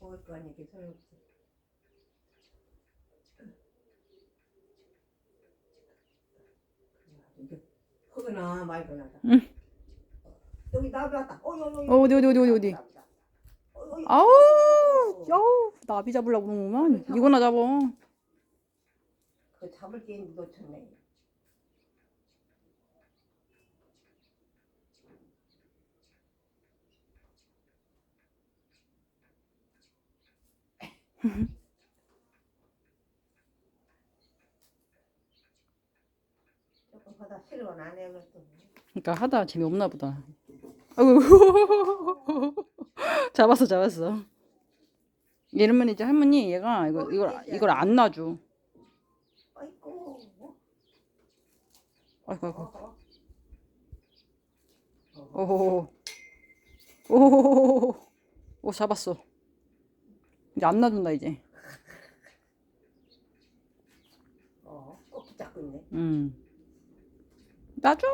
먹을 거 아니야, 소용없어. 허거나 말거나다. 응. 여기 나비 왔다. 어, 여기. 어, 어디, 어디, 어디, 어디, 어디? 어. 아우, 야우, 나비 잡으려고 그러는구만. 이거나 잡어. 그 잡을 게 놓쳤네. 조금 하다 실건 안 해봤어. 그러니까 하다 재미없나 보다. 아이고, 잡았어, 잡았어. 이러면 이제 할머니 얘가 이거 이걸 이걸 안 놔줘. 아이고. 아이고, 아이고. 어, 어. 오호호호. 오호호호. 오, 잡았어. 이제 안 놔준다, 이제. 어, 꼭 붙잡고 있네. 음. 놔줘!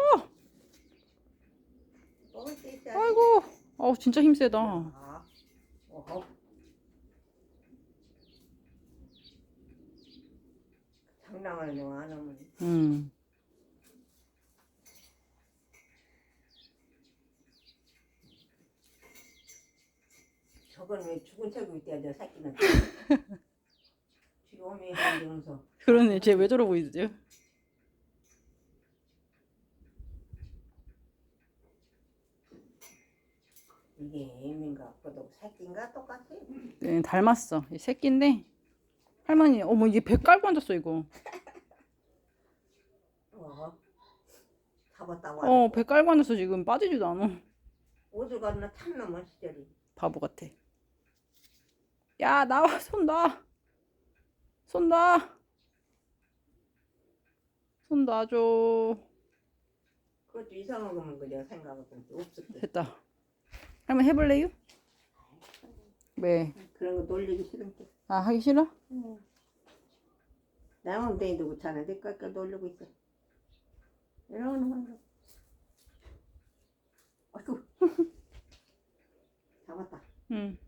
먹을 수 있어. 아이고. 어우, 진짜 힘세다. 아, 어허. 장난을 너안 하면 음. 저건 왜 죽은 척고 있대야 저 새끼는 지금 오면 이러면서 그러네. 쟤 왜 저러고 있지? 이게 애민가 보다 새끼인가 똑같아 네, 닮았어. 이 새끼인데. 할머니, 어머, 얘배 깔고 앉았어, 이거. 어 잡았다고 어, 배 깔고 앉았어, 지금. 빠지지도 않아. 어디 갔나 참나만 시절이 바보 같아. 야, 나와, 손 놔. 손 놔. 손 놔줘. 그것도 이상한 거면 그냥 생각하고 없을 때. 됐다. 한번 해볼래요? 왜? 그런 거 놀리기 싫은데. 아, 하기 싫어? 응. 나 엉덩이도 못하는데 깎아 놀리고 있어. 이런 혼자. 아이고. 잡았다. 응.